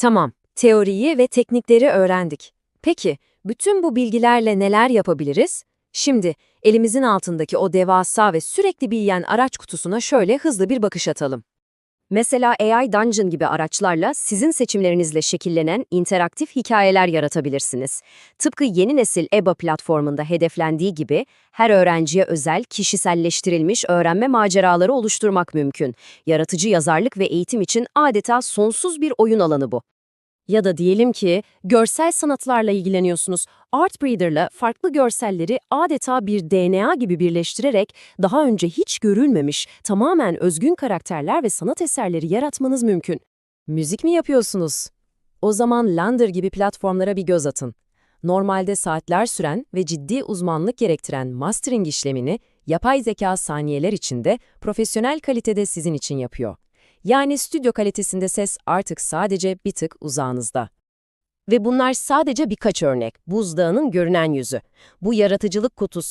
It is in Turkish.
Tamam, teoriyi ve teknikleri öğrendik. Peki, bütün bu bilgilerle neler yapabiliriz? Şimdi elimizin altındaki o devasa ve sürekli büyüyen araç kutusuna şöyle hızlı bir bakış atalım. Mesela AI Dungeon gibi araçlarla sizin seçimlerinizle şekillenen interaktif hikayeler yaratabilirsiniz. Tıpkı yeni nesil EBA platformunda hedeflendiği gibi her öğrenciye özel, kişiselleştirilmiş öğrenme maceraları oluşturmak mümkün. Yaratıcı yazarlık ve eğitim için adeta sonsuz bir oyun alanı bu. Ya da diyelim ki görsel sanatlarla ilgileniyorsunuz. Artbreeder'la farklı görselleri adeta bir DNA gibi birleştirerek daha önce hiç görülmemiş tamamen özgün karakterler ve sanat eserleri yaratmanız mümkün. Müzik mi yapıyorsunuz? O zaman Lander gibi platformlara bir göz atın. Normalde saatler süren ve ciddi uzmanlık gerektiren mastering işlemini yapay zeka saniyeler içinde profesyonel kalitede sizin için yapıyor. Yani stüdyo kalitesinde ses artık sadece bir tık uzağınızda. Ve bunlar sadece birkaç örnek, buzdağının görünen yüzü. Bu yaratıcılık kutusu